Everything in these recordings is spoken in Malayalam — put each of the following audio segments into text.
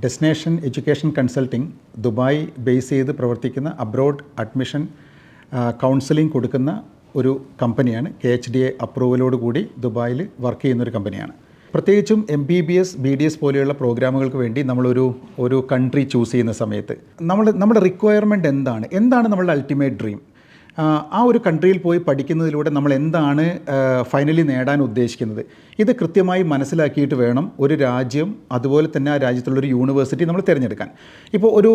Destination education consulting Dubai base ചെയ്ത് പ്രവർത്തിക്കുന്ന അബ്രോഡ് അഡ്മിഷൻ കൗൺസിലിംഗ് കൊടുക്കുന്ന ഒരു കമ്പനിയാണ് കെ എച്ച് ഡി എ അപ്രൂവലോട് കൂടി ദുബായിൽ വർക്ക് ചെയ്യുന്ന ഒരു കമ്പനിയാണ് പ്രത്യേകിച്ചും M B B S B D S പോലെയുള്ള പ്രോഗ്രാമുകൾക്ക് വേണ്ടി നമ്മളൊരു ഒരു കൺട്രി ചൂസ് ചെയ്യുന്ന സമയത്ത് നമ്മൾ നമ്മുടെ റിക്വയർമെന്റ് എന്താണ്? എന്താണ് നമ്മളുടെ അൾട്ടിമേറ്റ് ഡ്രീം ആ ഒരു കൺട്രിയിൽ പോയി പഠിക്കുന്നതിലൂടെ നമ്മൾ എന്താണ് ഫൈനലി നേടാൻ ഉദ്ദേശിക്കുന്നത്? ഇത് കൃത്യമായി മനസ്സിലാക്കിയിട്ട് വേണം ഒരു രാജ്യം അതുപോലെ തന്നെ ആ രാജ്യത്തുള്ള ഒരു യൂണിവേഴ്സിറ്റി നമ്മൾ തിരഞ്ഞെടുക്കാൻ. ഇപ്പോൾ ഒരു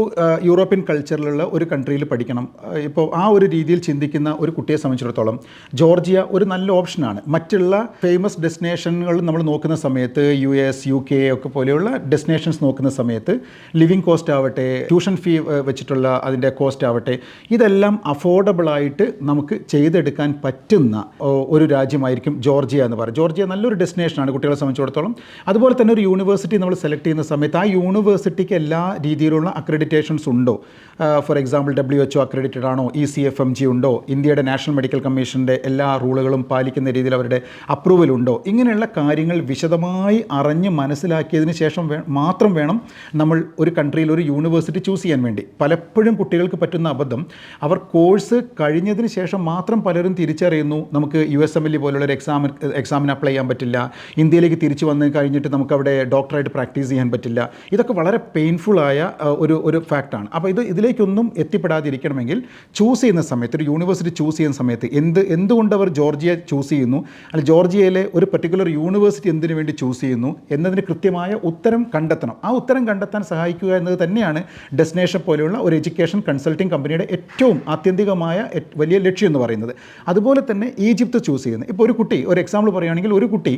യൂറോപ്യൻ കൾച്ചറിലുള്ള ഒരു കൺട്രിയിൽ പഠിക്കണം. ഇപ്പോൾ ആ ഒരു രീതിയിൽ ചിന്തിക്കുന്ന ഒരു കുട്ടിയെ സംബന്ധിച്ചിടത്തോളം ജോർജിയ ഒരു നല്ല ഓപ്ഷനാണ് മറ്റുള്ള ഫേമസ് ഡെസ്റ്റിനേഷനുകൾ നമ്മൾ നോക്കുന്ന സമയത്ത് യു എസ് യു കെ ഒക്കെ പോലെയുള്ള ഡെസ്റ്റിനേഷൻസ് നോക്കുന്ന സമയത്ത് ലിവിങ് കോസ്റ്റ് ആവട്ടെ ട്യൂഷൻ ഫീ വെച്ചിട്ടുള്ള അതിന്റെ കോസ്റ്റ് ആവട്ടെ ഇതെല്ലാം അഫോർഡബിൾ ആയിട്ട് നമുക്ക് ചെയ്തെടുക്കാൻ പറ്റുന്ന ഒരു രാജ്യമായിരിക്കും ജോർജിയ എന്ന് പറയും. ജോർജിയ നല്ലൊരു ഡെസ്റ്റിനേഷനാണ് കുട്ടികളെ സംബന്ധിച്ചിടത്തോളം. അതുപോലെ തന്നെ ഒരു യൂണിവേഴ്സിറ്റി നമ്മൾ സെലക്ട് ചെയ്യുന്ന സമയത്ത് ആ യൂണിവേഴ്സിറ്റിക്ക് എല്ലാ രീതിയിലുള്ള അക്രഡിറ്റേഷൻസ് ഉണ്ടോ? For example W H accredited ആണോ? E C F M G ഉണ്ടോ? ഇന്ത്യയുടെ നാഷണൽ മെഡിക്കൽ കമ്മീഷന്റെ എല്ലാ റൂളുകളും പാലിക്കുന്ന രീതിയിൽ അവരുടെ അപ്രൂവൽ ഉണ്ടോ? ഇങ്ങനെയുള്ള കാര്യങ്ങൾ വിശദമായി അറിഞ്ഞ് മനസ്സിലാക്കിയതിന് ശേഷം മാത്രം വേണം നമ്മൾ ഒരു കൺട്രിയിൽ ഒരു യൂണിവേഴ്സിറ്റി ചൂസ് ചെയ്യാൻ വേണ്ടി. പലപ്പോഴും കുട്ടികൾക്ക് പറ്റുന്ന അബദ്ധം അവർ കോഴ്സ് കഴിഞ്ഞതിന് ശേഷം മാത്രം പലരും തിരിച്ചറിയുന്നു നമുക്ക് യു എസ് എം എൽ പോലുള്ള ഒരു എക്സാമിന് അപ്ലൈ ചെയ്യാൻ പറ്റില്ല. ഇന്ത്യയിലേക്ക് തിരിച്ചു വന്ന് കഴിഞ്ഞിട്ട് നമുക്ക് അവിടെ ഡോക്ടറായിട്ട് പ്രാക്ടീസ് ചെയ്യാൻ പറ്റില്ല. ഇതൊക്കെ വളരെ പെയിൻഫുള്ളായ ഒരു ഒരു ഫാക്റ്റാണ് അപ്പോൾ ഇത് ഇതിലേക്കൊന്നും എത്തിപ്പെടാതിരിക്കണമെങ്കിൽ ചൂസ് ചെയ്യുന്ന സമയത്ത് ഒരു യൂണിവേഴ്സിറ്റി ചൂസ് ചെയ്യുന്ന സമയത്ത് എന്ത് എന്തുകൊണ്ട് അവർ ജോർജിയ ചൂസ് ചെയ്യുന്നു? അല്ല ജോർജിയയിലെ ഒരു പെർട്ടിക്കുലർ യൂണിവേഴ്സിറ്റി എന്തിനു വേണ്ടി ചൂസ് ചെയ്യുന്നു? എന്നതിന് കൃത്യമായ ഉത്തരം കണ്ടെത്തണം. ആ ഉത്തരം കണ്ടെത്താൻ സഹായിക്കുക എന്നത് തന്നെയാണ് ഡെസ്റ്റിനേഷൻ പോലെയുള്ള ഒരു എഡ്യൂക്കേഷൻ കൺസൾട്ടിംഗ് കമ്പനിയുടെ ഏറ്റവും ആത്യന്തികമായ വലിയ ലക്ഷ്യം എന്ന് പറയുന്നത്. അതുപോലെ തന്നെ ഈജിപ്ത് ചൂസ് ചെയ്യുന്നത്. ഇപ്പോൾ ഒരു കുട്ടി ഒരു എക്സാമ്പിൾ പറയുകയാണെങ്കിൽ ഒരു കുട്ടി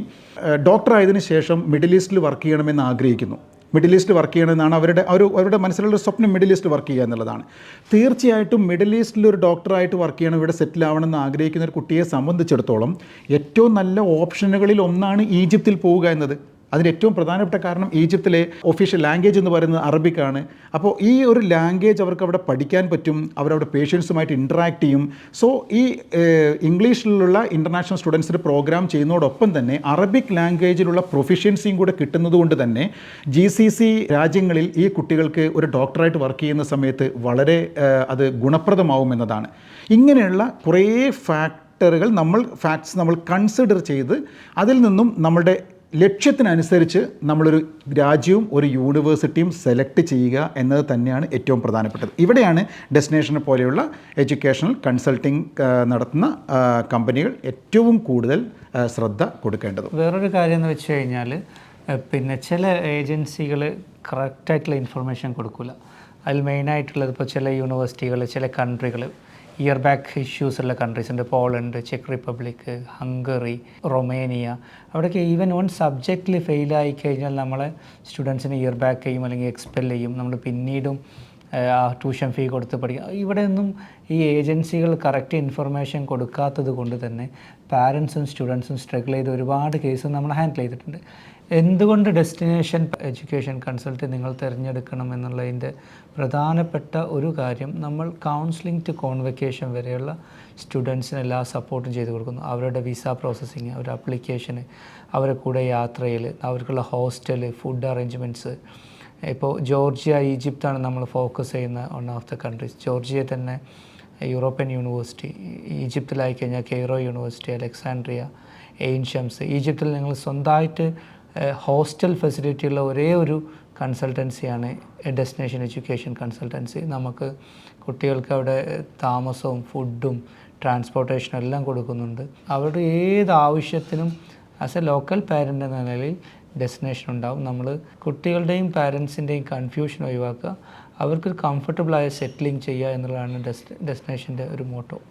ഡോക്ടർ ആയതിനു ശേഷം മിഡിൽ ഈസ്റ്റിൽ വർക്ക് ചെയ്യണമെന്ന് ആഗ്രഹിക്കുന്നു. മിഡിൽ ഈസ്റ്റ് വർക്ക് ചെയ്യണമെന്നാണ് അവരുടെ ഒരു അവരുടെ മനസ്സിലുള്ള സ്വപ്നം മിഡിൽ ഈസ്റ്റ് വർക്ക് ചെയ്യുക എന്നുള്ളതാണ്. തീർച്ചയായിട്ടും മിഡിൽ ഈസ്റ്റിൽ ഒരു ഡോക്ടറായിട്ട് വർക്ക് ചെയ്യണം ഇവിടെ സെറ്റിൽ ആവണമെന്ന് ആഗ്രഹിക്കുന്ന ഒരു കുട്ടിയെ സംബന്ധിച്ചിടത്തോളം ഏറ്റവും നല്ല ഓപ്ഷനുകളിൽ ഒന്നാണ് ഈജിപ്തിൽ പോവുക എന്നത്. അതിന് ഏറ്റവും പ്രധാനപ്പെട്ട കാരണം ഈജിപ്തിലെ ഒഫീഷ്യൽ ലാംഗ്വേജ് എന്ന് പറയുന്നത് അറബിക്കാണ്. അപ്പോൾ ഈ ഒരു ലാംഗ്വേജ് അവർക്ക് അവിടെ പഠിക്കാൻ പറ്റും അവരവിടെ പേഷ്യൻസുമായിട്ട് ഇന്ററാക്ട് ചെയ്യും. സോ ഈ ഇംഗ്ലീഷിലുള്ള ഇന്റർനാഷണൽ സ്റ്റുഡൻസിന് പ്രോഗ്രാം ചെയ്യുന്നതോടൊപ്പം തന്നെ അറബിക് ലാംഗ്വേജിലുള്ള പ്രൊഫിഷ്യൻസിയും കൂടെ കിട്ടുന്നതുകൊണ്ട് തന്നെ ജി സി സി രാജ്യങ്ങളിൽ ഈ കുട്ടികൾക്ക് ഒരു ഡോക്ടറായിട്ട് വർക്ക് ചെയ്യുന്ന സമയത്ത് വളരെ അത് ഗുണപ്രദമാവും എന്നതാണ്. ഇങ്ങനെയുള്ള കുറേ ഫാക്ടറുകൾ നമ്മൾ ഫാക്ട്സ് നമ്മൾ കൺസിഡർ ചെയ്ത് അതിൽ നിന്നും നമ്മുടെ ലക്ഷ്യത്തിനനുസരിച്ച് നമ്മളൊരു രാജ്യവും ഒരു യൂണിവേഴ്സിറ്റിയും സെലക്ട് ചെയ്യുക എന്നത് തന്നെയാണ് ഏറ്റവും പ്രധാനപ്പെട്ടത്. ഇവിടെയാണ് ഡെസ്റ്റിനേഷനെ പോലെയുള്ള എഡ്യൂക്കേഷണൽ കൺസൾട്ടിങ് നടത്തുന്ന കമ്പനികൾ ഏറ്റവും കൂടുതൽ ശ്രദ്ധ കൊടുക്കേണ്ടത്. വേറൊരു കാര്യം എന്ന് വെച്ച് കഴിഞ്ഞാൽ പിന്നെ ചില ഏജൻസികൾ കറക്റ്റായിട്ടുള്ള ഇൻഫർമേഷൻ കൊടുക്കില്ല അതിൽ മെയിനായിട്ടുള്ളത് ഇപ്പോൾ ചില യൂണിവേഴ്സിറ്റികൾ ചില കൺട്രികൾ ഇയർ ബാക്ക് ഇഷ്യൂസ് ഉള്ള കൺട്രീസ് ഉണ്ട്. പോളണ്ട് ചെക്ക് റിപ്പബ്ലിക് ഹംഗറി റൊമേനിയ. അവിടെയൊക്കെ ഈവൻ വൺ സബ്ജക്റ്റിൽ ഫെയിലായി കഴിഞ്ഞാൽ നമ്മളെ സ്റ്റുഡൻസിനെ ഇയർ ബാക്ക് ചെയ്യും അല്ലെങ്കിൽ എക്സ്പെൽ ചെയ്യും. നമ്മൾ പിന്നീടും ആ ട്യൂഷൻ ഫീ കൊടുത്ത് പഠിക്കുക ഇവിടെ ഒന്നും ഈ ഏജൻസികൾ കറക്റ്റ് ഇൻഫർമേഷൻ കൊടുക്കാത്തത് കൊണ്ട് തന്നെ പാരൻസും സ്റ്റുഡൻസും സ്ട്രഗിൾ ചെയ്ത് ഒരുപാട് കേസ് നമ്മൾ ഹാൻഡിൽ ചെയ്തിട്ടുണ്ട്. എന്തുകൊണ്ട് ഡെസ്റ്റിനേഷൻ എഡ്യൂക്കേഷൻ കൺസൾട്ട് നിങ്ങൾ തിരഞ്ഞെടുക്കണം എന്നുള്ളതിന്റെ പ്രധാനപ്പെട്ട ഒരു കാര്യം നമ്മൾ കൗൺസിലിംഗ് ടു കോൺവെക്കേഷൻ വരെയുള്ള സ്റ്റുഡൻസിന് എല്ലാ സപ്പോർട്ടും ചെയ്തു കൊടുക്കുന്നു. അവരുടെ വിസ പ്രോസസ്സിങ് അവരുടെ അപ്ലിക്കേഷന് അവരുടെ കൂടെ യാത്രയിൽ അവർക്കുള്ള ഹോസ്റ്റൽ ഫുഡ് അറേഞ്ച്മെന്റ്സ് ഇപ്പോൾ ജോർജിയ ഈജിപ്താണ് നമ്മൾ ഫോക്കസ് ചെയ്യുന്ന one of the countries Georgia തന്നെ യൂറോപ്യൻ യൂണിവേഴ്സിറ്റി ഈജിപ്തിലായി കഴിഞ്ഞാൽ കെയ്റോ യൂണിവേഴ്സിറ്റി അലക്സാൻഡ്രിയ എയിൻഷംസ് ഈജിപ്തിൽ നിങ്ങൾ സ്വന്തമായിട്ട് ഹോസ്റ്റൽ ഫെസിലിറ്റി ഉള്ള ഒരേ ഒരു കൺസൾട്ടൻസിയാണ് ഡെസ്റ്റിനേഷൻ എഡ്യൂക്കേഷൻ കൺസൾട്ടൻസി. നമുക്ക് കുട്ടികൾക്ക് അവിടെ താമസവും ഫുഡും ട്രാൻസ്പോർട്ടേഷനും എല്ലാം കൊടുക്കുന്നുണ്ട്. അവരുടെ ഏത് ആവശ്യത്തിനും ആസ് എ ലോക്കൽ പാരന്റ് എന്ന നിലയിൽ ഡെസ്റ്റിനേഷൻ ഉണ്ടാവും. നമ്മൾ കുട്ടികളുടെയും പാരൻസിന്റെയും കൺഫ്യൂഷൻ ഒഴിവാക്കുക. അവർക്ക് കംഫർട്ടബിളായ സെറ്റിലിംഗ് ചെയ്യുക എന്നുള്ളതാണ് ഡെസ്റ്റ് ഡെസ്റ്റിനേഷന്റെ ഒരു മോട്ടോ